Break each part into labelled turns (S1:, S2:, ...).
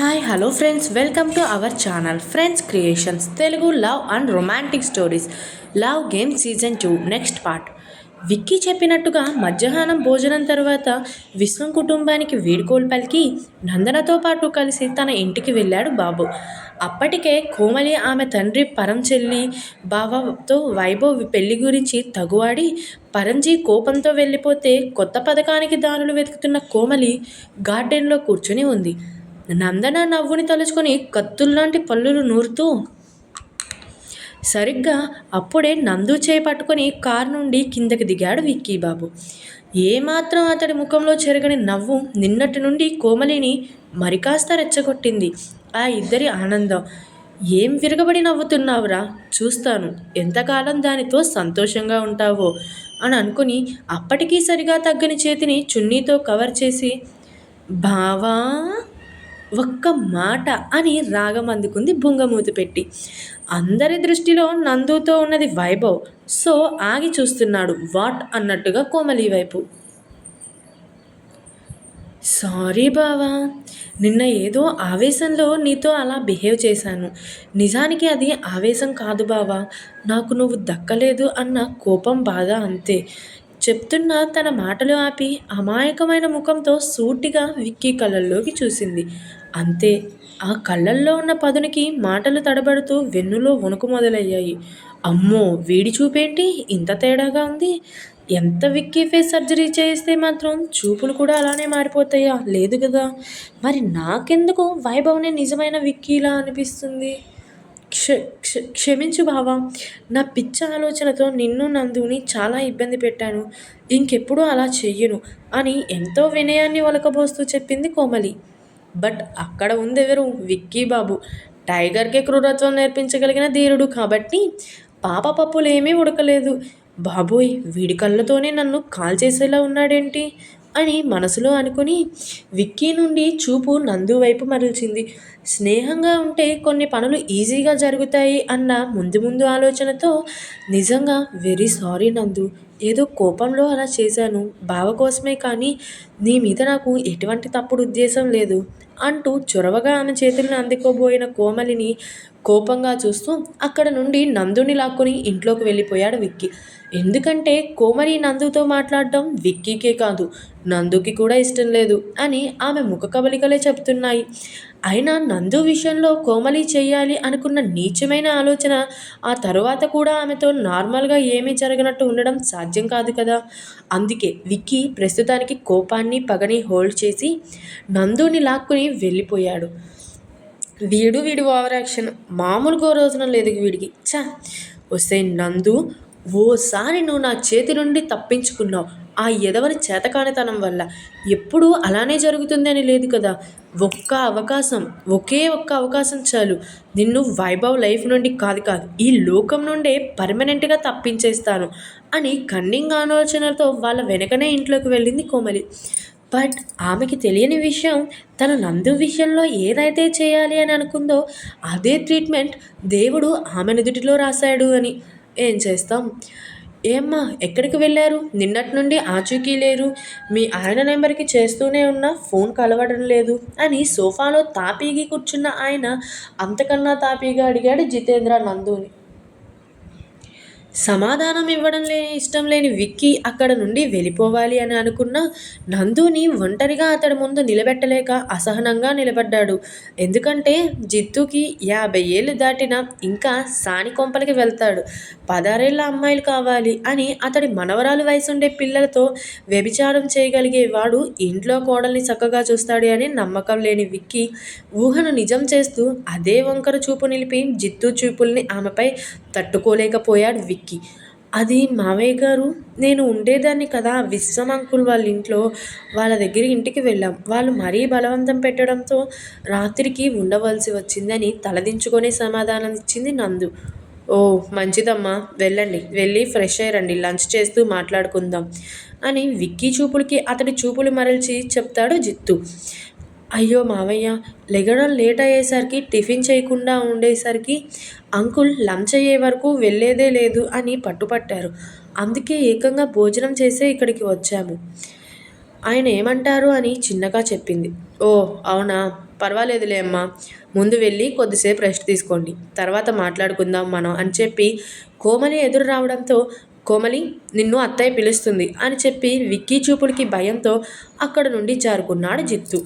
S1: Hi hello friends welcome to our channel friends creations Telugu love and romantic stories love game season two next part Vicky చెప్పినట్టుగా మధ్యాహ్నం భోజనం తర్వాత విశ్వం కుటుంబానికి వీడ్కోలు పలికి నందనతో పాటు కలిసి తన ఇంటికి వెళ్ళాడు బాబు. అప్పటికే కోమలి ఆమె తండ్రి పరం చెల్లి బావతో వైభవ్ పెళ్ళి గురించి తగువాడి పరంజీ కోపంతో వెళ్ళిపోతే కొత్త పథకానికి దారులు వెతుకుతున్న కోమలి గార్డెన్లో కూర్చొని ఉంది. నందన నవ్వుని తలుచుకొని కత్తుల్లాంటి పళ్ళులు నూరుతూ సరిగ్గా అప్పుడే నందు చేయి పట్టుకొని కారు నుండి కిందకి దిగాడు విక్కీ బాబు ఏమాత్రం అతడి ముఖంలో చెరగని నవ్వు నిన్నటి నుండి కోమలిని మరికాస్త రెచ్చగొట్టింది. ఆ ఇద్దరి ఆనందం. ఏం విరగబడి నవ్వుతున్నావురా? చూస్తాను. ఎంతకాలం దానితో సంతోషంగా ఉంటావో? అని అనుకుని అప్పటికీ సరిగా తగ్గని చేతిని చున్నీతో కవర్ చేసి బావా! ఒక్క మాట అని రాగం అందుకుంది బుంగమూతి పెట్టి. అందరి దృష్టిలో నందుతో ఉన్నది వైభవ్. సో ఆగి చూస్తున్నాడు వాట్ అన్నట్టుగా కోమలి వైపు. సారీ బావా నిన్న ఏదో ఆవేశంలో నీతో అలా బిహేవ్ చేశాను. నిజానికి అది ఆవేశం కాదు బావా నాకు నువ్వు దక్కలేదు అన్న కోపం బాధ అంతే. చెప్తున్న తన మాటలు ఆపి అమాయకమైన ముఖంతో సూటిగా విక్కీ కళ్ళల్లోకి చూసింది. అంతే. ఆ కళ్ళల్లో ఉన్న పదునికి మాటలు తడబడుతూ వెన్నులో వణుకు మొదలయ్యాయి. అమ్మో వీడి చూపేంటి? ఇంత తేడాగా ఉంది. ఎంత విక్కీ ఫేస్ సర్జరీ చేస్తే మాత్రం చూపులు కూడా అలానే మారిపోతాయా? లేదు కదా మరి నాకెందుకు వైభవ్నే నిజమైన విక్కీలా అనిపిస్తుంది? క్ష క్ష క్షమించు బావా. నా పిచ్చ ఆలోచనతో నిన్ను నందుని చాలా ఇబ్బంది పెట్టాను. ఇంకెప్పుడు అలా చెయ్యను అని ఎంతో వినయాన్ని ఒలకబోస్తూ చెప్పింది కోమలి. బట్ అక్కడ ఉందెవరు? విక్కీ బాబు. టైగర్కే క్రూరత్వం నేర్పించగలిగిన ధీరుడు కాబట్టి పాప పప్పులేమీ ఉడకలేదు. బాబోయ్ వీడి కళ్ళతోనే నన్ను కాల్ చేసేలా ఉన్నాడేంటి? అని మనసులో అనుకుని విక్కీ నుండి చూపు నందు వైపు మరల్చింది. స్నేహంగా ఉంటే కొన్ని పనులు ఈజీగా జరుగుతాయి అన్న ముందు ముందు ఆలోచనతో నిజంగా వెరీ సారీ నందు. ఏదో కోపంలో అలా చేశాను. బావ కోసమే కానీ నీ మీద నాకు ఎటువంటి తప్పుడు ఉద్దేశం లేదు. అంటూ చొరవగా ఆమె చేతులను అందుకోబోయిన కోమలిని కోపంగా చూస్తూ అక్కడ నుండి నందుని లాక్కొని ఇంట్లోకి వెళ్ళిపోయాడు విక్కీ. ఎందుకంటే కోమలి నందుతో మాట్లాడడం విక్కీకే కాదు నందుకి కూడా ఇష్టం లేదు అని ఆమె ముఖ కవలికలే చెప్తున్నాయి. అయినా నందు విషయంలో కోమలి చేయాలి అనుకున్న నీచమైన ఆలోచన ఆ తరువాత కూడా ఆమెతో నార్మల్గా ఏమీ జరగనట్టు ఉండడం సాధ్యం కాదు కదా. అందుకే విక్కీ ప్రస్తుతానికి కోపాన్ని పగని హోల్డ్ చేసి నందుని లాక్కుని వెళ్ళిపోయాడు. వీడు వీడి ఓవర్ యాక్షన్. మామూలుగా రోజున లేదు వీడికి. చా వస్తే నందు ఓసారి నువ్వు నా చేతి నుండి తప్పించుకున్నావు. ఆ ఎదవని చేతకానితనం వల్ల ఎప్పుడూ అలానే జరుగుతుందని లేదు కదా. ఒక్క అవకాశం ఒకే ఒక్క అవకాశం చాలు. నిన్ను వైభవ్ లైఫ్ నుండి కాదు కాదు ఈ లోకం నుండే పర్మనెంట్గా తప్పించేస్తాను అని కన్నింగ్ ఆలోచనలతో వాళ్ళ వెనకనే ఇంట్లోకి వెళ్ళింది కోమలి. బట్ ఆమెకి తెలియని విషయం తన నందు విషయంలో ఏదైతే చేయాలి అని అనుకుందో అదే ట్రీట్మెంట్ దేవుడు ఆమె నుదుటిలో రాశాడు అని. ఏం చేస్తాం? ఏమ్మా ఎక్కడికి వెళ్ళారు? నిన్నటి నుండి ఆచూకీ లేరు. మీ ఆయన నెంబర్కి చేస్తూనే ఉన్నా ఫోన్ కలవడం లేదు అని సోఫాలో తాపీగి కూర్చున్న ఆయన అంతకన్నా తాపీగా అడిగాడు జితేంద్ర నందుని. సమాధానం ఇవ్వడం లేని ఇష్టం లేని విక్కీ అక్కడ నుండి వెళ్ళిపోవాలి అని అనుకున్న నందుని ఒంటరిగా అతడి ముందు నిలబెట్టలేక అసహనంగా నిలబడ్డాడు. ఎందుకంటే జిత్తుకి యాభై ఏళ్ళు దాటిన ఇంకా సాని కొంపలకి వెళ్తాడు. పదారేళ్ళ అమ్మాయిలు కావాలి అని అతడి మనవరాలు వయసుండే పిల్లలతో వ్యభిచారం చేయగలిగే వాడు ఇంట్లో కోడల్ని చక్కగా చూస్తాడు అని నమ్మకం లేని విక్కీ ఊహను నిజం చేస్తూ అదే వంకర చూపు నిలిపి జిత్తు చూపుల్ని ఆమెపై తట్టుకోలేకపోయాడు విక్కీ. అది మావయ్య గారు నేను ఉండేదాన్ని కదా విశ్వం అంకుల్ వాళ్ళ ఇంట్లో. వాళ్ళ దగ్గర ఇంటికి వెళ్ళాం. వాళ్ళు మరీ బలవంతం పెట్టడంతో రాత్రికి ఉండవలసి వచ్చిందని తలదించుకొని సమాధానం ఇచ్చింది నందు. ఓ మంచిదమ్మా వెళ్ళండి. వెళ్ళి ఫ్రెష్ అయ్యారండి లంచ్ చేస్తూ మాట్లాడుకుందాం అని విక్కీ చూపులకి అతడి చూపులు మరల్చి చెప్తాడు జిత్తు. అయ్యో మావయ్య లెగడం లేట్ అయ్యేసరికి టిఫిన్ చేయకుండా ఉండేసరికి అంకుల్ లంచ్ అయ్యే వరకు వెళ్ళేదే లేదు అని పట్టుపట్టారు. అందుకే ఏకంగా భోజనం చేసే ఇక్కడికి వచ్చాము. ఆయన ఏమంటారు అని చిన్నగా చెప్పింది. ఓ అవునా? పర్వాలేదులే అమ్మా. ముందు వెళ్ళి కొద్దిసేపు రెస్ట్ తీసుకోండి. తర్వాత మాట్లాడుకుందాం మనం అని చెప్పి కోమలి ఎదురు రావడంతో కోమలి నిన్ను అత్తయ్య పిలుస్తుంది అని చెప్పి విక్కీ చూపుడికి భయంతో అక్కడ నుండి జారుకున్నాడు జిత్తు.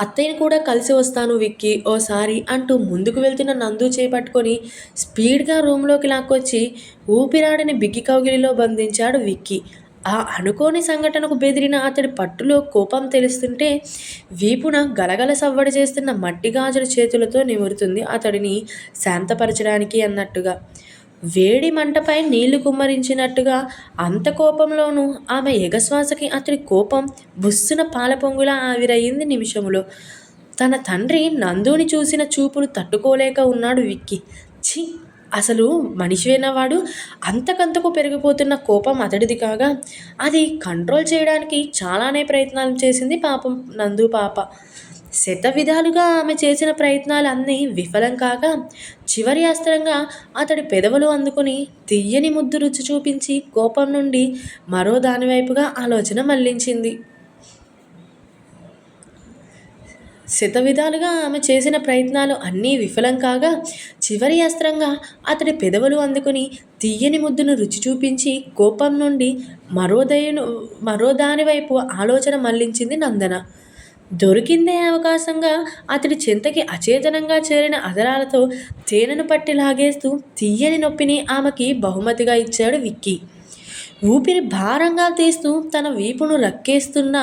S1: అత్తయ్యని కూడా కలిసి వస్తాను విక్కీ ఓసారి అంటూ ముందుకు వెళ్తున్న నందు చేపట్టుకొని స్పీడ్గా రూమ్లోకి లాక్కొచ్చి ఊపిరాడని బిగ్గి కౌగిలిలో బంధించాడు విక్కీ. ఆ అనుకోని సంఘటనకు బెదిరిన అతడి పట్టులో కోపం తెలుస్తుంటే వీపున గలగల సవ్వడి చేస్తున్న మట్టి గాజుల చేతులతో నిమురుతుంది అతడిని శాంతపరచడానికి అన్నట్టుగా. వేడి మంటపై నీళ్ళు కుమ్మరించినట్టుగా అంత కోపంలోనూ ఆమె ఎగశ్వాసకి అతడి కోపం బుస్సున పాల పొంగులా ఆవిరయ్యింది నిమిషములో. తన తండ్రి నందుని చూసిన చూపును తట్టుకోలేక ఉన్నాడు విక్కి. ఛీ! అసలు మనిషివేనవాడు అంతకంతకు పెరిగిపోతున్న కోపం అతడిది కాగా అది కంట్రోల్ చేయడానికి చాలానే ప్రయత్నాలు చేసింది పాపం నందు పాప. శత విధాలుగా ఆమె చేసిన ప్రయత్నాలు అన్నీ విఫలం కాగా చివరి అస్త్రంగా అతడి పెదవులు అందుకుని తీయని ముద్దు రుచి చూపించి కోపం నుండి మరో దానివైపుగా ఆలోచన మళ్ళించింది. శత విధాలుగా ఆమె చేసిన ప్రయత్నాలు అన్నీ విఫలం కాగా చివరి అస్త్రంగా అతడి పెదవులు అందుకుని తీయని ముద్దును రుచి చూపించి కోపం నుండి మరో దయను మరో దానివైపు ఆలోచన మళ్ళించింది నందన. దొరికిందే అవకాశంగా అతడి చింతకి అచేతనంగా చేరిన అదరాలతో తేనెను పట్టి లాగేస్తూ తీయని నొప్పిని ఆమెకి బహుమతిగా ఇచ్చాడు విక్కీ. ఊపిరి భారంగా తీస్తూ తన వీపును రక్కేస్తున్న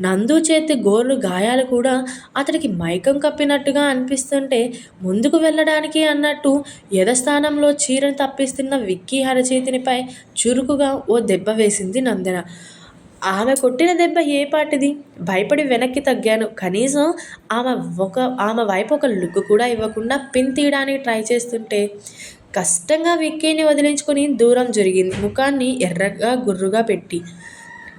S1: నందు చేతి గోర్లు గాయాలు కూడా అతడికి మైకం కప్పినట్టుగా అనిపిస్తుంటే ముందుకు వెళ్ళడానికి అన్నట్టు యథస్థానంలో చీరను తప్పిస్తున్న విక్కీ హరచేతినిపై చురుకుగా ఓ దెబ్బ వేసింది నందన. ఆమె కొట్టిన దెబ్బ ఏ పాటిది? భయపడి వెనక్కి తగ్గాను. కనీసం ఆమె ఒక ఆమె వైపు ఒక లుక్ కూడా ఇవ్వకుండా పిన్ తీయడానికి ట్రై చేస్తుంటే కష్టంగా విక్కీని వదిలించుకొని దూరం జరిగింది. ముఖాన్ని ఎర్రగా గుర్రుగా పెట్టి.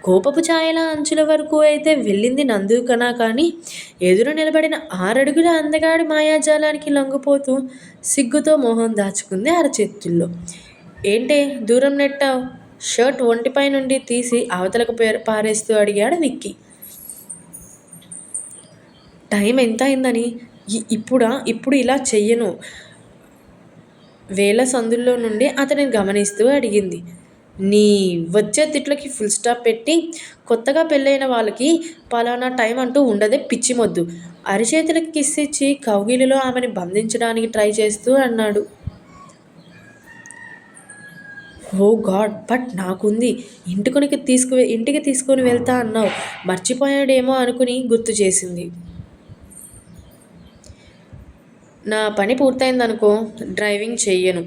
S1: కోపపు ఛాయల అంచుల వరకు అయితే వెళ్ళింది నందుకనా కానీ ఎదురు నిలబడిన ఆరడుగుల అందగాడి మాయాజాలానికి లొంగిపోతూ సిగ్గుతో మొహం దాచుకుంది అరచేతుల్లో. ఏంటే దూరం నెట్టావు? షర్ట్ ఒంటిపై నుండి తీసి అవతలకు పారేస్తూ అడిగాడు విక్కీ టైం ఎంత అయిందని ఇప్పుడా? ఇప్పుడు ఇలా చెయ్యను. వేల సందుల్లో నుండి అతనిని గమనిస్తూ అడిగింది. నీ వచ్చే తిట్లకి ఫుల్ స్టాప్ పెట్టి కొత్తగా పెళ్ళైన వాళ్ళకి పలానా టైం అంటూ ఉండదే పిచ్చిమొద్దు. అరిచేతులకి కిస్ ఇచ్చి కౌగిలిలో ఆమెని బంధించడానికి ట్రై చేస్తూ అన్నాడు. ఓ గాడ్ బట్ నాకుంది. ఇంటికొనికి తీసుకు ఇంటికి తీసుకొని వెళ్తా అన్నావు. మర్చిపోయాడేమో అనుకుని గుర్తు చేసింది. నా పని పూర్తయిందనుకో డ్రైవింగ్ చెయ్యను.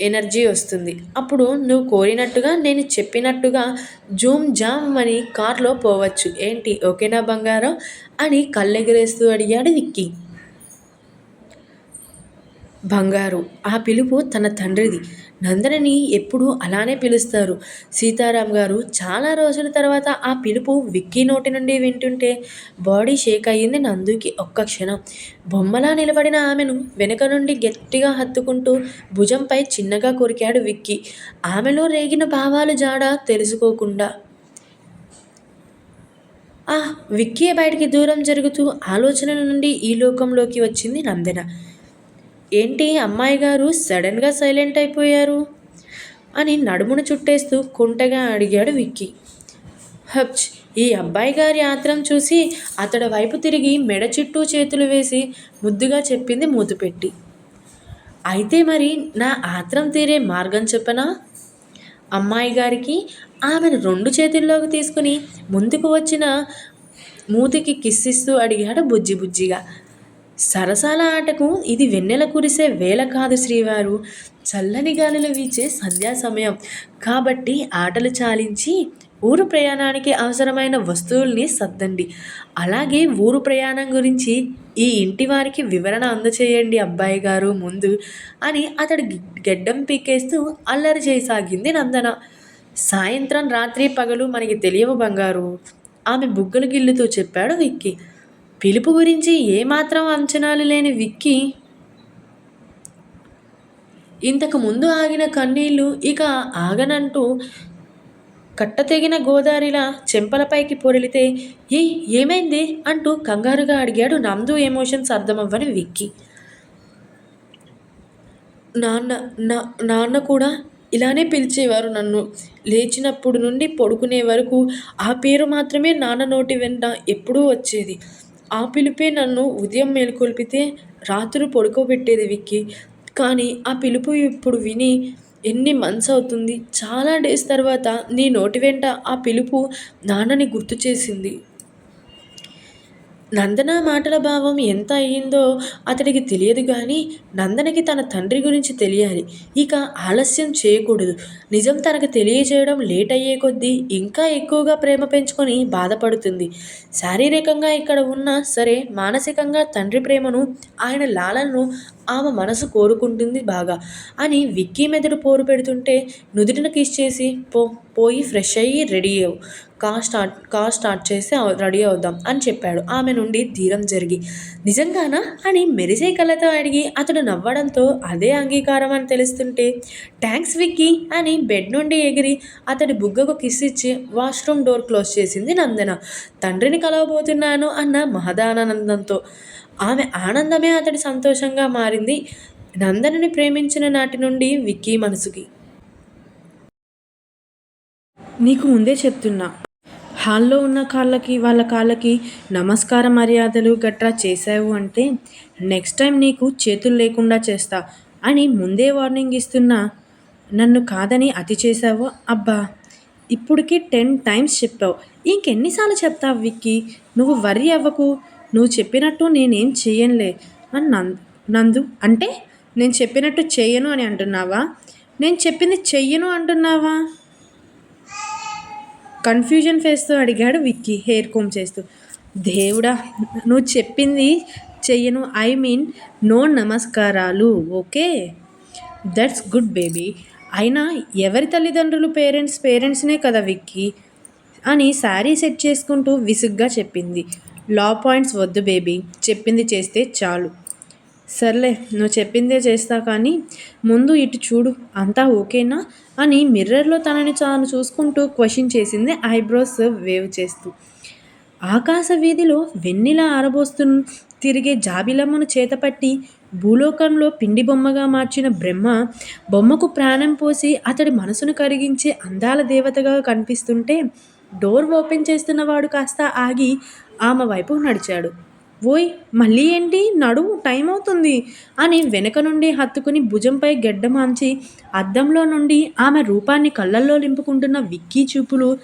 S1: ఎనర్జీ వస్తుంది. అప్పుడు నువ్వు కోరినట్టుగా నేను చెప్పినట్టుగా జూమ్ జామ్ అని కార్లో పోవచ్చు. ఏంటి? ఓకేనా బంగారం? అని కళ్ళెగరేస్తూ అడిగాడు విక్కీ. బంగారు. ఆ పిలుపు తన తండ్రిది. నందనని ఎప్పుడూ అలానే పిలుస్తారు. సీతారాం గారు చాలా రోజుల తర్వాత ఆ పిలుపు విక్కీ నోటి నుండి వింటుంటే బాడీ షేక్ అయ్యింది నందుకి ఒక్క క్షణం. బొమ్మలా నిలబడిన ఆమెను వెనుక నుండి గట్టిగా హత్తుకుంటూ భుజంపై చిన్నగా కొరికాడు విక్కీ. ఆమెలో రేగిన భావాలు జాడ తెలుసుకోకుండా. ఆ విక్కీ బయటికి దూరం జరుగుతూ ఆలోచనల నుండి ఈ లోకంలోకి వచ్చింది నందన. ఏంటి అమ్మాయి గారు సడన్గా సైలెంట్ అయిపోయారు? అని నడుమును చుట్టేస్తూ కుంటగా అడిగాడు విక్కీ. హబ్చ్ ఈ అబ్బాయి గారి ఆత్రం చూసి అతడి వైపు తిరిగి మెడ చుట్టూ చేతులు వేసి ముద్దుగా చెప్పింది మూతుపెట్టి. అయితే మరి నా ఆత్రం తీరే మార్గం చెప్పనా? అమ్మాయి గారికి ఆమెను రెండు చేతుల్లోకి తీసుకుని ముందుకు వచ్చిన మూతికి కిస్సిస్తూ అడిగాడు బుజ్జి బుజ్జిగా. సరసాల ఆటకు ఇది వెన్నెల కురిసే వేళ కాదు శ్రీవారు. చల్లని గాలులు వీచే సంధ్యా సమయం. కాబట్టి ఆటలు చాలించి ఊరు ప్రయాణానికి అవసరమైన వస్తువుల్ని సర్దండి. అలాగే ఊరు ప్రయాణం గురించి ఈ ఇంటి వారికి వివరణ అందచేయండి అబ్బాయి గారు ముందు అని అతడు గెడ్డం పీకేస్తూ అల్లరి చేయసాగింది నందన. సాయంత్రం రాత్రి పగలు మనకి తెలియవు బంగారు. ఆమె బుగ్గలు గిల్లుతూ చెప్పాడు విక్కీ. పిలుపు గురించి ఏమాత్రం అంచనాలు లేని విక్కీ ఇంతకు ముందు ఆగిన కన్నీళ్ళు ఇక ఆగనంటూ కట్టతెగిన గోదారిలా చెంపలపైకి పొరిలితే ఏ ఏమైంది? అంటూ కంగారుగా అడిగాడు నందు ఎమోషన్స్ అర్థమవ్వని విక్కీ. నాన్న నా నాన్న కూడా ఇలానే పిలిచేవారు నన్ను. లేచినప్పుడు నుండి పడుకునే వరకు ఆ పేరు మాత్రమే నాన్న నోటి వెంట ఎప్పుడూ వచ్చేది. ఆ పిలుపే నన్ను ఉదయం మేలుకొల్పితే రాత్రి పడుకోబెట్టేది విక్కీ. కానీ ఆ పిలుపు ఇప్పుడు విని ఎన్ని మంత్స్ అవుతుంది. చాలా డేస్ తర్వాత నీ నోటి వెంట ఆ పిలుపు నాన్నని గుర్తు చేసింది. నందన మాటల భావం ఎంత అయ్యిందో అతడికి తెలియదు కానీ నందనకి తన తండ్రి గురించి తెలియాలి. ఇక ఆలస్యం చేయకూడదు. నిజం తనకు తెలియజేయడం లేట్ అయ్యే కొద్దీ ఇంకా ఎక్కువగా ప్రేమ పెంచుకొని బాధపడుతుంది. శారీరకంగా ఇక్కడ ఉన్నా సరే మానసికంగా తండ్రి ప్రేమను ఆయన లాలను ఆమె మనసు కోరుకుంటుంది బాగా. అని విక్కీ మెదడు పోరు పెడుతుంటే నుదుటిన కిస్ చేసి పో పోయి ఫ్రెష్ అయ్యి రెడీ అవ్వు. కార్ స్టార్ట్ కార్ స్టార్ట్ చేసి రెడీ అవుదాం అని చెప్పాడు. ఆమె నుండి ధీరం జరిగి నిజంగానా? అని మెరిసే కళ్ళతో అడిగి అతడు నవ్వడంతో అదే అంగీకారం అని తెలుస్తుంటే థ్యాంక్స్ విక్కీ అని బెడ్ నుండి ఎగిరి అతడి బుగ్గకు కిస్ ఇచ్చి వాష్రూమ్ డోర్ క్లోజ్ చేసింది నందన. తండ్రిని కలవబోతున్నాను అన్న మహదానందంతో ఆమె ఆనందమే అతడి సంతోషంగా మారింది. నందనని ప్రేమించిన నాటి నుండి విక్కీ మనసుకి. నీకు ముందే చెప్తున్నా. హాల్లో ఉన్న కాళ్ళకి వాళ్ళ కాళ్ళకి నమస్కార మర్యాదలు గట్రా చేసావు అంటే నెక్స్ట్ టైం నీకు చేతులు లేకుండా చేస్తా అని ముందే వార్నింగ్ ఇస్తున్నా. నన్ను కాదని అతి చేసావు అబ్బా ఇప్పటికి టెన్ టైమ్స్ చెప్పావు. ఇంకెన్నిసార్లు చెప్తావు విక్కీ? నువ్వు వర్రీ అవ్వకు. నువ్వు చెప్పినట్టు నేనేం చేయనులే అని నందు నందు అంటే నేను చెప్పినట్టు చెయ్యను అని అంటున్నావా? నేను చెప్పింది చెయ్యను అంటున్నావా? కన్ఫ్యూజన్ ఫేస్తో అడిగాడు విక్కీ హెయిర్ కోమ్ చేస్తూ. దేవుడా నువ్వు చెప్పింది చెయ్యను ఐ మీన్ నో నమస్కారాలు ఓకే? That's good baby. అయినా ఎవరి తల్లిదండ్రులు పేరెంట్స్ పేరెంట్స్నే కదా విక్కీ? అని శారీ సెట్ చేసుకుంటూ విసుగ్గా చెప్పింది. లా పాయింట్స్ వద్దు బేబీ చెప్పింది చేస్తే చాలు. సర్లే నువ్వు చెప్పిందే చేస్తా కానీ ముందు ఇటు చూడు అంతా ఓకేనా? అని మిర్రర్లో తనని తాను చూసుకుంటూ క్వశ్చన్ చేసింది ఐబ్రోస్ వేవ్ చేస్తూ. ఆకాశ వీధిలో వెన్నెల ఆరబోస్తు తిరిగే జాబిలమ్మను చేతపట్టి భూలోకంలో పిండి బొమ్మగా మార్చిన బ్రహ్మ బొమ్మకు ప్రాణం పోసి అతడి మనసును కరిగించే అందాల దేవతగా కనిపిస్తుంటే డోర్ ఓపెన్ చేస్తున్నవాడు కాస్త ఆగి ఆమె వైపు నడిచాడు. ఓయ్ మళ్ళీ ఏంటి? నడువు టైం అవుతుంది అని వెనుక నుండి హత్తుకుని భుజంపై గెడ్డమాంచి అద్దంలో నుండి ఆమె రూపాన్ని కళ్ళల్లో నింపుకుంటున్న విక్కీ చూపులు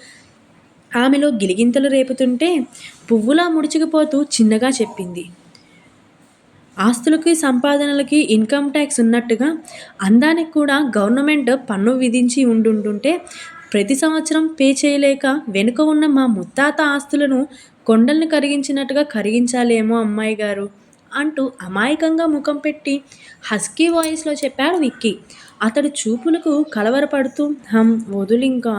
S1: ఆమెలో గిలిగింతలు రేపుతుంటే పువ్వులా ముడుచుకుపోతూ చిన్నగా చెప్పింది. ఆస్తులకి సంపాదనలకి ఇన్కమ్ ట్యాక్స్ ఉన్నట్టుగా అందానికి కూడా గవర్నమెంట్ పన్ను విధించి ఉండుంటుంటే ప్రతి సంవత్సరం పే చేయలేక వెనుక ఉన్న మా ముత్తాత ఆస్తులను కొండల్ని కరిగించినట్టుగా కరిగించాలేమో అమ్మాయి గారు అంటూ అమాయకంగా ముఖం పెట్టి హస్కీ వాయిస్లో చెప్పాడు విక్కీ. అతడు చూపులకు కలవరపడుతూ హం వదులింకా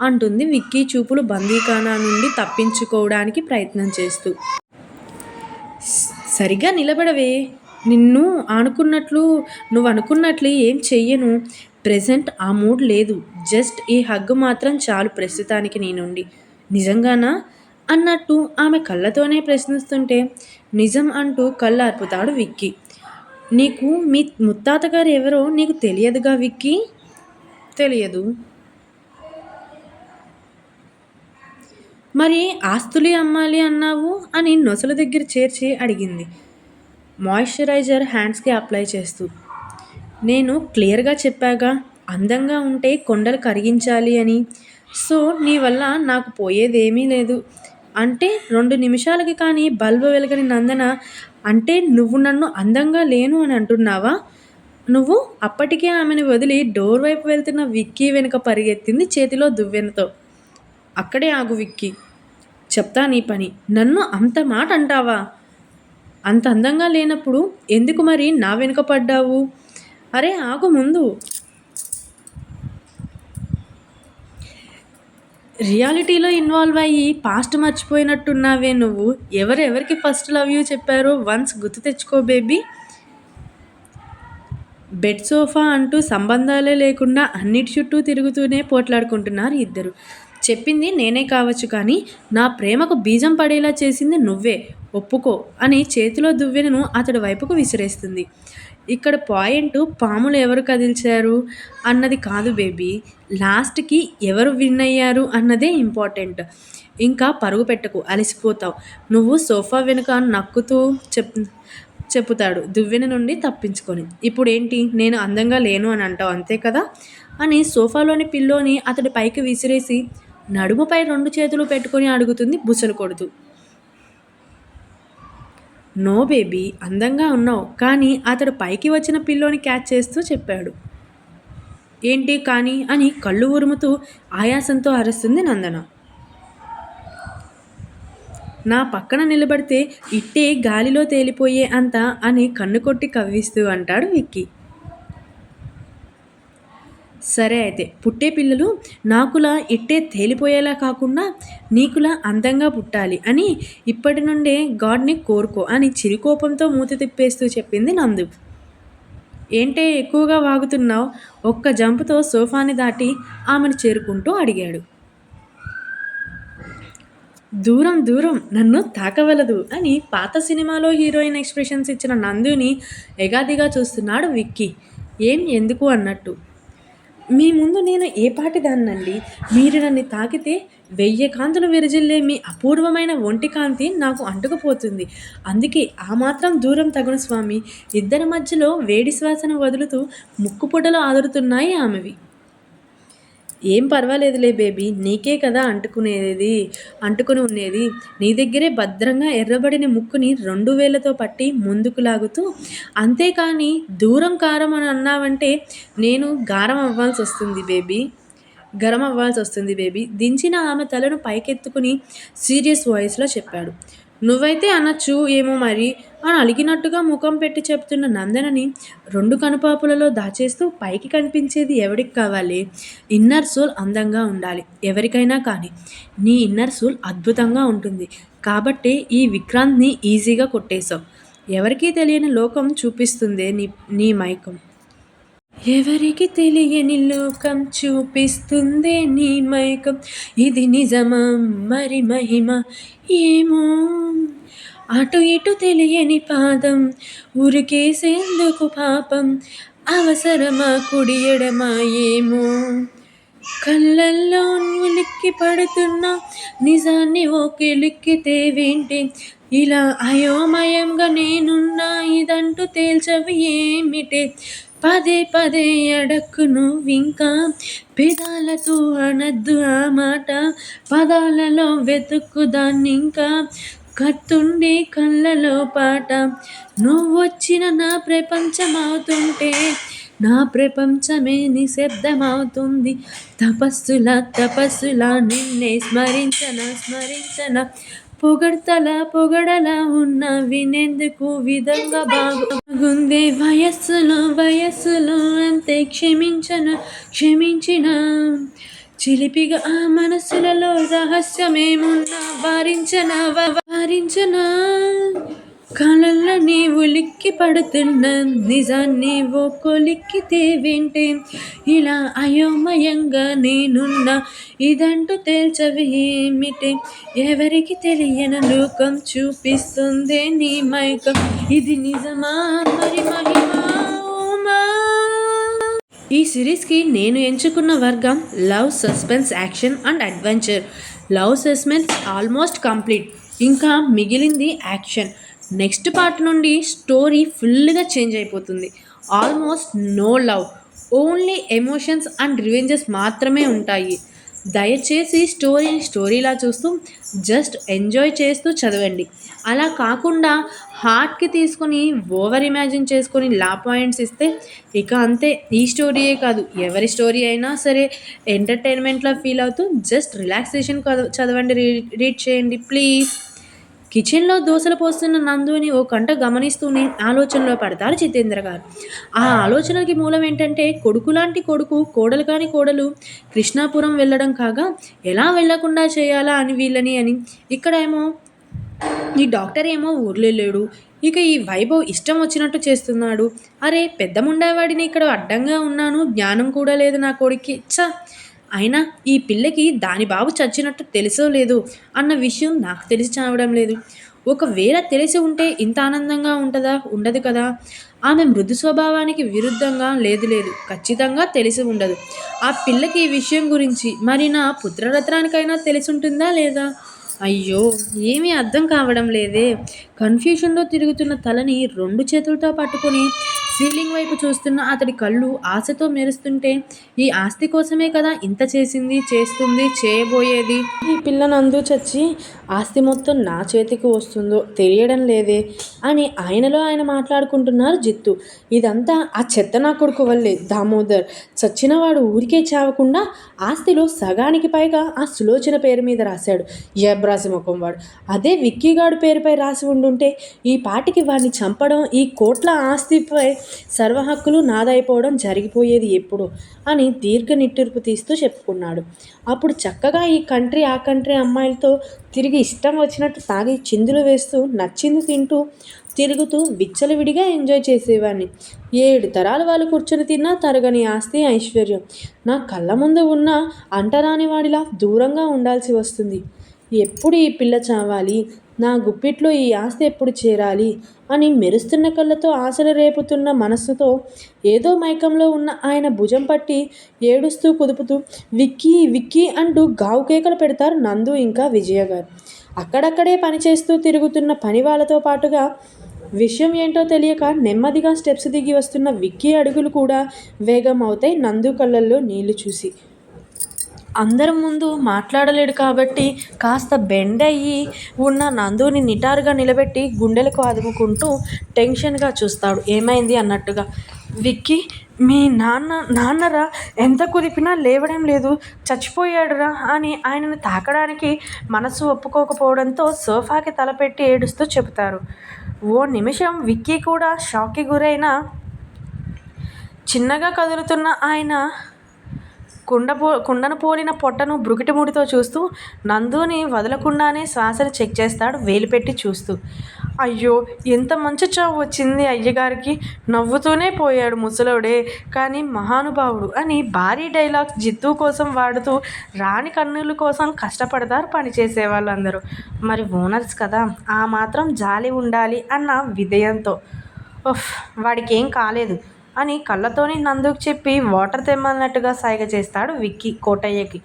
S1: అంటుంది విక్కీ చూపులు బందీఖానా నుండి తప్పించుకోవడానికి ప్రయత్నం చేస్తూ. సరిగ్గా నిలబడవే నిన్ను అనుకున్నట్లు నువ్వు అనుకున్నట్లు ఏం చెయ్యను. ప్రెజెంట్ ఆ మూడ్ లేదు. జస్ట్ ఈ హగ్గు మాత్రం చాలు ప్రస్తుతానికి నీ నుండి. నిజంగానా? అన్నట్టు ఆమె కళ్ళతోనే ప్రశ్నిస్తుంటే నిజం అంటూ కళ్ళు అర్పుతాడు విక్కీ. నీకు మీ ముత్తాత గారు ఎవరో నీకు తెలియదుగా విక్కీ? తెలియదు. మరి ఆస్తులే అమ్మాలి అన్నావు అని నొసల దగ్గర చేర్చి అడిగింది. మాయిశ్చరైజర్ హ్యాండ్స్కి అప్లై చేస్తూ నేను క్లియర్గా చెప్పాగా అందంగా ఉంటే కొండలు కరిగించాలి అని. సో నీ వల్ల నాకు పోయేదేమీ లేదు. అంటే రెండు నిమిషాలకి కానీ బల్బు వెలగని నందన అంటే నువ్వు నన్ను అందంగా లేను అని అంటున్నావా? నువ్వు అప్పటికే ఆమెను వదిలి డోర్ వైపు వెళ్తున్న విక్కీ వెనుక పరిగెత్తింది చేతిలో దువ్వెనతో. అక్కడే ఆగు విక్కీ చెప్తా నీ పని. నన్ను అంత మాట అంటావా? అంత అందంగా లేనప్పుడు ఎందుకు మరి నా వెనుక పడ్డావు? అరే ఆగు ముందు. రియాలిటీలో ఇన్వాల్వ్ అయ్యి పాస్ట్ మర్చిపోయినట్టున్నావే నువ్వు. ఎవరెవరికి ఫస్ట్ లవ్ యూ చెప్పారో వన్స్ గుర్తు తెచ్చుకో బేబీ. బెడ్ సోఫా అంటూ సంబంధాలే లేకుండా అన్నిటి చుట్టూ తిరుగుతూనే పోట్లాడుకుంటున్నారు ఇద్దరు. చెప్పింది నేనే కావచ్చు కానీ నా ప్రేమకు బీజం పడేలా చేసింది నువ్వే ఒప్పుకో అని చేతిలో దువ్వెనను అతడి వైపుకు విసిరేస్తుంది. ఇక్కడ పాయింట్ పాములు ఎవరు కదిల్చారు అన్నది కాదు బేబీ లాస్ట్కి ఎవరు విన్ అయ్యారు అన్నదే ఇంపార్టెంట్. ఇంకా పరుగు పెట్టకు అలసిపోతావు. నువ్వు సోఫా వెనుక నక్కుతూ చెప్ చెప్పుతాడు దువ్వెన నుండి తప్పించుకొని. ఇప్పుడు ఏంటి నేను అందంగా లేను అని అంటావు అంతే కదా? అని సోఫాలోని పిల్లోని అతడి పైకి విసిరేసి నడుముపై రెండు చేతులు పెట్టుకొని అడుగుతుంది బుసలు కొడుతూ. నో బేబీ అందంగా ఉన్నావు. కానీ అతడు పైకి వచ్చిన పిల్లోని క్యాచ్ చేస్తూ చెప్పాడు. ఏంటి కానీ అని కళ్ళు ఉరుముతూ ఆయాసంతో అరుస్తుంది నందన. నా పక్కన నిలబడితే ఇట్టే గాలిలో తేలిపోయే అంత అని కన్ను కొట్టి కవ్విస్తూ అంటాడు విక్కీ. సరే అయితే పుట్టే పిల్లలు నాకులా ఇట్టే తేలిపోయేలా కాకుండా నీకులా అందంగా పుట్టాలి అని ఇప్పటి నుండే గాడ్ని కోరుకో అని చిరుకోపంతో మూతి తిప్పేస్తూ చెప్పింది నందు. ఏంటే ఎక్కువగా వాగుతున్నావు? ఒక్క జంపుతో సోఫాని దాటి ఆమెను చేరుకుంటూ అడిగాడు. దూరం దూరం నన్ను తాకవలదు అని పాత సినిమాలో హీరోయిన్ ఎక్స్ప్రెషన్స్ ఇచ్చిన నందుని ఎగాదిగా చూస్తున్నాడు విక్కీ. ఏం ఎందుకు అన్నట్టు? మీ ముందు నేను ఏ పాటి దాన్నండి? మీరు నన్ను తాకితే వెయ్యి కాంతులు విరజిల్లే మీ అపూర్వమైన ఒంటి కాంతి నాకు అంటుకుపోతుంది. అందుకే ఆ మాత్రం దూరం తగును స్వామి. ఇద్దరి మధ్యలో వేడి శ్వాసను వదులుతూ ముక్కుపుటలు ఆదురుతున్నాయి ఆమెవి. ఏం పర్వాలేదులే బేబీ నీకే కదా అంటుకునేది అంటుకుని ఉండేది నీ దగ్గరే భద్రంగా ఎర్రబడిన ముక్కుని రెండు వేలతో పట్టి ముందుకు లాగుతూ అంతేకాని దూరం కారం అని అన్నావంటే నేను గారం అవ్వాల్సి వస్తుంది బేబీ గరం అవ్వాల్సి వస్తుంది బేబీ దించిన ఆమె తలను పైకెత్తుకుని సీరియస్ వాయిస్లో చెప్పాడు. నువ్వైతే అనొచ్చు ఏమో మరి అని అలిగినట్టుగా ముఖం పెట్టి చెప్తున్న నందనని రెండు కనుపాపులలో దాచేస్తూ పైకి కనిపించేది ఎవరికి కావాలి? ఇన్నర్ సోల్ అందంగా ఉండాలి ఎవరికైనా కానీ. నీ ఇన్నర్ సోల్ అద్భుతంగా ఉంటుంది కాబట్టి ఈ విక్రాంత్ని ఈజీగా కొట్టేశావు. ఎవరికీ తెలియని లోకం చూపిస్తుంది నీ నీ మైకం. ఎవరికి తెలియని లోకం చూపిస్తుందే నీ మైకం? ఇది నిజమా? మరి మహిమ ఏమో? అటు ఇటు తెలియని పాదం ఉరికేసేందుకు పాపం అవసరమా? కుడి ఎడమా ఏమో? కళ్ళల్లో ఉలిక్కి పడుతున్నా నిజాన్ని ఓకెలిక్కితే వింటే ఇలా అయోమయంగా నేనున్నా ఇదంటూ తేల్చవి ఏమిటే? పదే పదే అడక్కు నువ్వింకా పెదాలతో అనద్దు ఆ మాట పదాలలో వెతుక్కు దాన్నింకా ఇంకా కత్తుండి కళ్ళలో పాట నువ్వొచ్చిన నా ప్రపంచం అవుతుంటే నా ప్రపంచమే నిశ్శబ్దమవుతుంది తపస్సుల తపస్సుల నిన్నే స్మరించన స్మరించన పొగడ్తల పొగడలా ఉన్న వినేందుకు విధంగా బాగుంది. వయస్సులో వయస్సులో అంతే క్షమించను క్షమించిన. చిలిపిగా ఆ మనసులలో రహస్యమేమున్నా వారించనా వారించనా. కళల్లో నీవు లిక్కి పడుతున్న నిజాన్ని ఓ కొలిక్కితే వింటే ఇలా అయోమయంగా నేనున్నా ఇదంటూ తేల్చవి ఏమిటి? ఎవరికి తెలియని లోకం చూపిస్తుందే నీ మైకం. ఇది నిజమా? మరి మహిమా? ఈ సిరీస్కి నేను ఎంచుకున్న వర్గం love suspense action and adventure. Love suspense almost complete. ఇంకా మిగిలింది యాక్షన్. నెక్స్ట్ పార్ట్ నుండి స్టోరీ ఫుల్గా చేంజ్ అయిపోతుంది. Almost no love only emotions and revenges మాత్రమే ఉంటాయి. దయచేసి స్టోరీని స్టోరీలా చూస్తూ జస్ట్ ఎంజాయ్ చేస్తూ చదవండి. అలా కాకుండా హార్ట్కి తీసుకొని ఓవర్ ఇమాజిన్ చేసుకొని లా పాయింట్స్ ఇస్తే ఇక అంతే ఈ స్టోరీయే కాదు. ఎవరి స్టోరీ అయినా సరే ఎంటర్టైన్మెంట్లో ఫీల్ అవుతూ జస్ట్ రిలాక్సేషన్ చదవండి రీడ్ చేయండి ప్లీజ్. కిచెన్లో దోశలు పోస్తున్న నందుని ఓ కంట గమనిస్తూనే ఆలోచనలో పడతారు జితేంద్ర గారు. ఆ ఆలోచనకి మూలం ఏంటంటే కొడుకు లాంటి కొడుకు కోడలు కాని కోడలు కృష్ణాపురం వెళ్ళడం కాగా ఎలా వెళ్ళకుండా చేయాలా అని వీళ్ళని అని. ఇక్కడ ఏమో ఈ డాక్టర్ ఏమో ఊర్లో లేడు ఇక ఈ వైభవ్ ఇష్టం వచ్చినట్టు చేస్తున్నాడు. అరే పెద్దముండేవాడిని ఇక్కడ అడ్డంగా ఉన్నాను జ్ఞానం కూడా లేదు నా కొడుక్కి. చా అయినా ఈ పిల్లకి దాని బాబు చచ్చినట్టు తెలుసో లేదు అన్న విషయం నాకు తెలిసి చావడం లేదు. ఒకవేళ తెలిసి ఉంటే ఇంత ఆనందంగా ఉంటుందా? ఉండదు కదా. ఆమె మృదు స్వభావానికి విరుద్ధంగా లేదు లేదు. ఖచ్చితంగా తెలిసి ఉండదు. ఆ పిల్లకి ఈ విషయం గురించి మరి నా పుత్రరత్నానికైనా తెలిసి ఉంటుందా లేదా? అయ్యో ఏమీ అర్థం కావడం లేదే. కన్ఫ్యూషన్లో తిరుగుతున్న తలని రెండు చేతులతో పట్టుకొని సీలింగ్ వైపు చూస్తున్న అతడి కళ్ళు ఆశతో మెరుస్తుంటే ఈ ఆస్తి కోసమే కదా ఇంత చేసింది చేస్తుంది చేయబోయేది? ఈ పిల్లనందు చచ్చి ఆస్తి మొత్తం నా చేతికి వస్తుందో తెలియడం లేదే అని ఆయనలో ఆయన మాట్లాడుకుంటున్నారు జిత్తు. ఇదంతా ఆ చెత్త నా కొడుకు వల్లే. దామోదర్ చచ్చినవాడు ఊరికే చావకుండా ఆస్తిలో సగానికి పైగా ఆ సులోచన పేరు మీద రాశాడు. యబ్రాసి ముఖం వాడు అదే విక్కీగాడు పేరుపై రాసి ఉండుంటే ఈ పాటికి వాడిని చంపడం ఈ కోట్ల ఆస్తిపై సర్వ హక్కులు నాదైపోవడం జరిగిపోయేది ఎప్పుడు? అని దీర్ఘ నిట్టూర్పు తీస్తూ చెప్పుకున్నాడు. అప్పుడు చక్కగా ఈ కంట్రీ ఆ కంట్రీ అమ్మాయిలతో తిరిగి ఇష్టం వచ్చినట్టు తాగి చిందులు వేస్తూ నచ్చింది తింటూ తిరుగుతూ విచ్చలవిడిగా ఎంజాయ్ చేసేవాడిని ఏడు తరాల వాళ్ళు కూర్చొని తిన్నా తరగని ఆస్తి ఐశ్వర్యం. నా కళ్ళ ముందు ఉన్న అంటరాని వాడిలా దూరంగా ఉండాల్సి వస్తుంది. ఎప్పుడు ఈ పిల్ల చావాలి? నా గుప్పిట్లో ఈ ఆస్తి ఎప్పుడు చేరాలి? అని మెరుస్తున్న కళ్ళతో ఆశలు రేపుతున్న మనస్సుతో ఏదో మైకంలో ఉన్న ఆయన భుజం పట్టి ఏడుస్తూ కుదుపుతూ విక్కీ విక్కీ అంటూ గావు కేకలు పెడతారు నందు ఇంకా విజయ గారు. అక్కడక్కడే పనిచేస్తూ తిరుగుతున్న పని వాళ్ళతో పాటుగా విషయం ఏంటో తెలియక నెమ్మదిగా స్టెప్స్ దిగి వస్తున్న విక్కీ అడుగులు కూడా వేగం అవుతాయి నందు కళ్ళల్లో నీళ్ళు చూసి. అందరి ముందు మాట్లాడలేడు కాబట్టి కాస్త బెండ్ అయ్యి ఉన్న నందుని నిటారుగా నిలబెట్టి గుండెలకు అదుముకుంటూ టెన్షన్గా చూస్తాడు. ఏమైంది అన్నట్టుగా విక్కీ మీ నాన్న నాన్నరా ఎంత కుదిపినా లేవడం లేదు చచ్చిపోయాడురా అని ఆయనను తాకడానికి మనసు ఒప్పుకోకపోవడంతో సోఫాకి తలపెట్టి ఏడుస్తూ చెబుతారు. ఓ నిమిషం విక్కీ కూడా షాక్కి గురైన చిన్నగా కదులుతున్న ఆయన కుండ పో కుండను పోలిన పొట్టను బ్రుకిటిముడితో చూస్తూ నందుని వదలకుండానే శ్వాసను చెక్ చేస్తాడు వేలు పెట్టి చూస్తూ. అయ్యో ఎంత మంచి చావు వచ్చింది అయ్యగారికి. నవ్వుతూనే పోయాడు ముసలోడే. కానీ మహానుభావుడు అని భారీ డైలాగ్స్ జిత్తు కోసం వాడుతూ రాణి కన్నుల కోసం కష్టపడతారు పనిచేసే వాళ్ళందరూ. మరి ఓనర్స్ కదా ఆ మాత్రం జాలి ఉండాలి అన్న విధేయంతో. వాడికి ఏం కాలేదు. అని కళ్ళతోని నందుకు చెప్పి వాటర్ తెమ్మన్నట్టుగా సైగ చేస్తాడు విక్కీ కోటయ్యకి.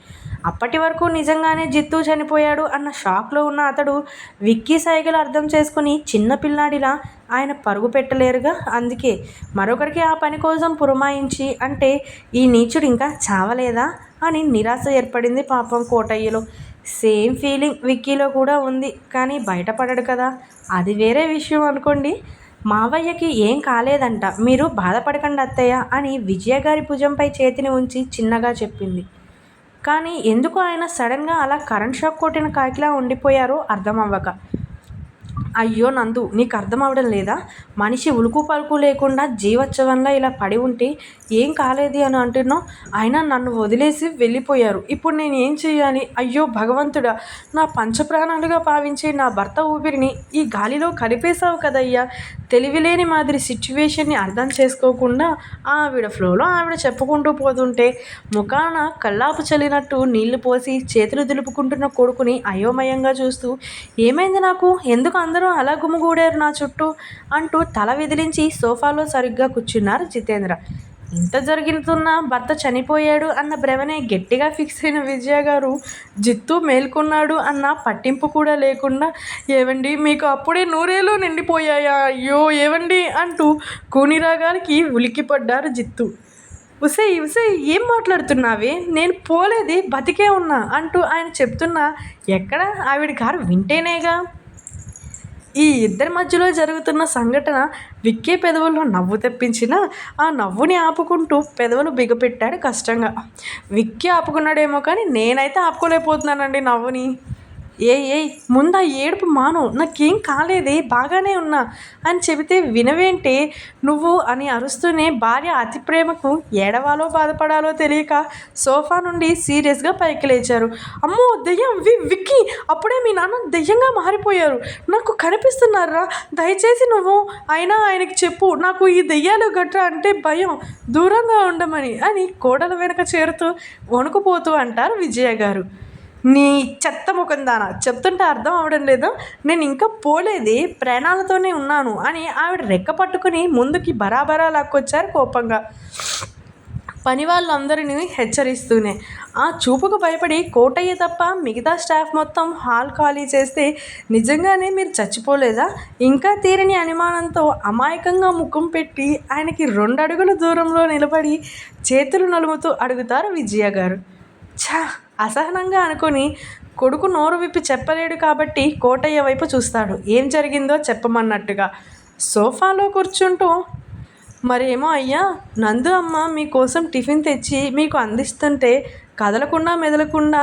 S1: అప్పటి వరకు నిజంగానే జిత్తు చనిపోయాడు అన్న షాక్లో ఉన్న అతడు విక్కీ సైగలు అర్థం చేసుకుని చిన్న పిల్లాడిలా ఆయన పరుగు పెట్టలేరుగా అందుకే మరొకరికి ఆ పని కోసం పురమాయించి అంటే ఈ నీచుడు ఇంకా చావలేదా అని నిరాశ ఏర్పడింది పాపం కోటయ్యలో. సేమ్ ఫీలింగ్ విక్కీలో కూడా ఉంది కానీ బయటపడడు కదా. అది వేరే విషయం అనుకోండి. మావయ్యకి ఏం కాలేదంట. మీరు బాధపడకండి అత్తయ్య అని విజయ గారి భుజంపై చేతిని ఉంచి చిన్నగా చెప్పింది. కానీ ఎందుకు ఆయన సడన్గా అలా కరెంట్ షాక్ కొట్టిన కాకిలా ఉండిపోయారో అర్థం అవ్వక అయ్యో నందు నీకు అర్థం అవడం లేదా? మనిషి ఉలుకు పలుకు లేకుండా జీవోత్సవంలో ఇలా పడి ఉంటే ఏం కాలేదు అని అంటున్నావు? అయినా నన్ను వదిలేసి వెళ్ళిపోయారు. ఇప్పుడు నేను ఏం చేయాలి? అయ్యో భగవంతుడా నా పంచప్రాణాలుగా భావించే నా భర్త ఊపిరిని ఈ గాలిలో కలిపేశావు కదయ్యా. తెలివిలేని మాదిరి సిచ్యువేషన్ని అర్థం చేసుకోకుండా ఆవిడ ఫ్లోలో ఆవిడ చెప్పుకుంటూ పోతుంటే ముఖాన కల్లాపు చల్లినట్టు నీళ్ళు పోసి చేతులు దులుపుకుంటున్న కొడుకుని అయోమయంగా చూస్తూ ఏమైంది నాకు? ఎందుకు అందరూ అలా గుమిగూడారు నా చుట్టూ అంటూ తల విదిలించి సోఫాలో సరిగ్గా కూర్చున్నారు జితేంద్ర. ఇంత జరుగుతున్న భర్త చనిపోయాడు అన్న భ్రమనే గట్టిగా ఫిక్స్ అయిన విజయ గారు జిత్తు మేల్కొన్నాడు అన్న పట్టింపు కూడా లేకుండా ఏవండి మీకు అప్పుడే నూరేళ్ళు నిండిపోయాయా? అయ్యో ఏవండి? అంటూ కూనిరాగానికి ఉలిక్కిపడ్డారు జిత్తు. ఉసే ఉసే ఏం మాట్లాడుతున్నావే? నేను పోలేది బతికే ఉన్నా అంటూ ఆయన చెప్తున్నా ఎక్కడ? ఆవిడ గారు వింటేనేగా. ఈ ఇద్దరి మధ్యలో జరుగుతున్న సంఘటన విక్కే పెదవుల్లో నవ్వు తెప్పించినా ఆ నవ్వుని ఆపుకుంటూ పెదవులు బిగపెట్టాడు కష్టంగా. విక్కీ ఆపుకున్నాడేమో కానీ నేనైతే ఆపుకోలేకపోతున్నానండి నవ్వుని.
S2: ఏ ఏ ముందు ఆ ఏడుపు మాను. నాకేం కాలేదే బాగానే ఉన్నా. అని చెబితే వినవేంటే నువ్వు అని అరుస్తూనే భార్య అతి ప్రేమకు ఏడవాలో బాధపడాలో తెలియక సోఫా నుండి సీరియస్గా పైకి లేచారు. అమ్మో దెయ్యం వి విక్కి అప్పుడే మీ నాన్న దెయ్యంగా మారిపోయారు. నాకు కనిపిస్తున్నారా? దయచేసి నువ్వు అయినా ఆయనకి చెప్పు. నాకు ఈ దెయ్యాలు గట్రా అంటే భయం. దూరంగా ఉండమని అని కోడల వెనక చేరుతూ వణుకుపోతూ అంటారు విజయ గారు నీ చెత్త ముఖం దానా? చెప్తుంటే అర్థం అవడం లేదు. నేను ఇంకా పోలేదే ప్రాణాలతోనే ఉన్నాను అని ఆవిడ రెక్క పట్టుకుని ముందుకి బరాబరా లాక్కొచ్చారు కోపంగా. పని వాళ్ళందరినీ హెచ్చరిస్తూనే. ఆ చూపుకు భయపడి కోటయ్య తప్ప మిగతా స్టాఫ్ మొత్తం హాల్ ఖాళీ చేస్తే నిజంగానే మీరు చచ్చిపోలేదా? ఇంకా తీరని అనుమానంతో అమాయకంగా ముఖం పెట్టి ఆయనకి రెండు అడుగుల దూరంలో నిలబడి చేతులు నలుముతూ అడుగుతారు విజయ గారు. ఛా! అసహనంగా అనుకుని కొడుకు నోరు విప్పి చెప్పలేడు కాబట్టి కోటయ్య వైపు చూస్తాడు. ఏం జరిగిందో చెప్పమన్నట్టుగా. సోఫాలో కూర్చుంటూ మరేమో అయ్యా నందు అమ్మ మీకోసం టిఫిన్ తెచ్చి మీకు అందిస్తుంటే కదలకుండా మెదలకుండా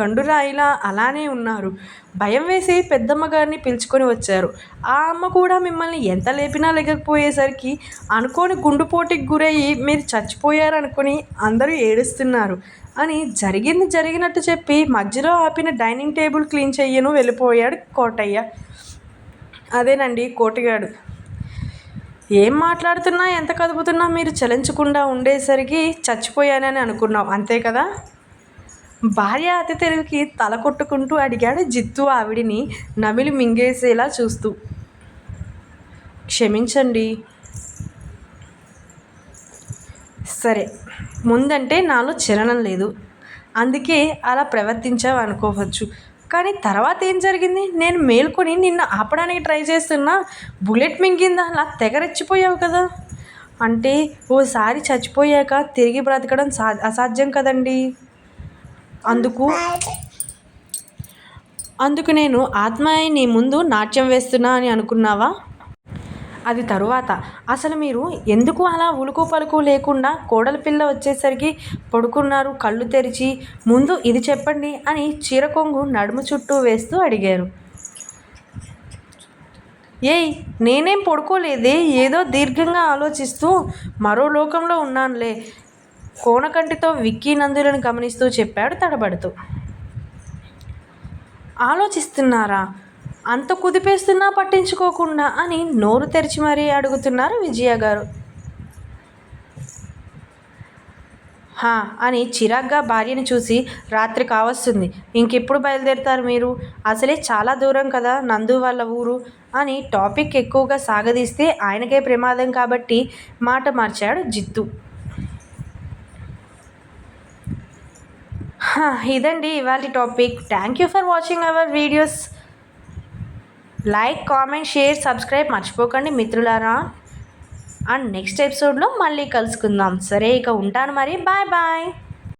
S2: గండురాయిలా అలానే ఉన్నారు. భయం వేసి పెద్దమ్మ గారిని పిలుచుకొని వచ్చారు. ఆ అమ్మ కూడా మిమ్మల్ని ఎంత లేపినా లేకపోయేసరికి అనుకోని గుండుపోటుకి గురయ్యి మీరు చచ్చిపోయారనుకుని అందరూ ఏడుస్తున్నారు. అని జరిగింది జరిగినట్టు చెప్పి మధ్యలో ఆపిన డైనింగ్ టేబుల్ క్లీన్ చెయ్యను వెళ్ళిపోయాడు కోటయ్య. అదేనండి కోటిగాడు. ఏం మాట్లాడుతున్నా ఎంత కదుపుతున్నా మీరు చలించకుండా ఉండేసరికి చచ్చిపోయానని అనుకున్నాం అంతే కదా? భార్య అతి తెలివికి తల కొట్టుకుంటూ అడిగాడు జిత్తు ఆవిడిని నమిలి మింగేసేలా చూస్తూ. క్షమించండి సరే ముందంటే నాలో చలనం లేదు. అందుకే అలా ప్రవర్తించావు అనుకోవచ్చు. కానీ తర్వాత ఏం జరిగింది? నేను మేల్కొని నిన్ను ఆపడానికి ట్రై చేస్తున్నా బుల్లెట్ మింగిందా? అలా తెగరెచ్చిపోయావు కదా. అంటే ఓసారి చచ్చిపోయాక తిరిగి బ్రతకడం సా అసాధ్యం కదండి. అందుకు అందుకు నేను ఆత్మాయని నీ ముందు నాట్యం వేస్తున్నా అని అనుకున్నావా? అది తరువాత. అసలు మీరు ఎందుకు అలా ఉలుకు పలుకు లేకుండా కోడల పిల్ల వచ్చేసరికి పడుకున్నారు కళ్ళు తెరిచి ముందు ఇది చెప్పండి అని చీరకొంగు నడుము చుట్టూ వేస్తూ అడిగారు. ఏయ్ నేనేం పడుకోలేదే? ఏదో దీర్ఘంగా ఆలోచిస్తూ మరో లోకంలో ఉన్నానులే కోనకంటితో విక్కీ నందులను గమనిస్తూ చెప్పాడు తడబడుతూ. ఆలోచిస్తున్నారా? అంత కుదిపేస్తున్నా పట్టించుకోకుండా అని నోరు తెరిచి మరీ అడుగుతున్నారు విజయ గారు. హా అని చిరాగ్గా భార్యని చూసి రాత్రి కావస్తుంది. ఇంకెప్పుడు బయలుదేరుతారు మీరు? అసలే చాలా దూరం కదా నందు వాళ్ళ ఊరు అని టాపిక్ ఎక్కువగా సాగదీస్తే ఆయనకే ప్రమాదం కాబట్టి మాట మార్చాడు జిత్తు. హా, ఇదండి ఇవాళ topic. Thank you for watching our videos like comment share subscribe మర్చిపోకండి మిత్రులారా. అండ్ నెక్స్ట్ ఎపిసోడ్లో మళ్ళీ కలుసుకుందాం. సరే ఇక ఉంటాను మరి. Bye bye.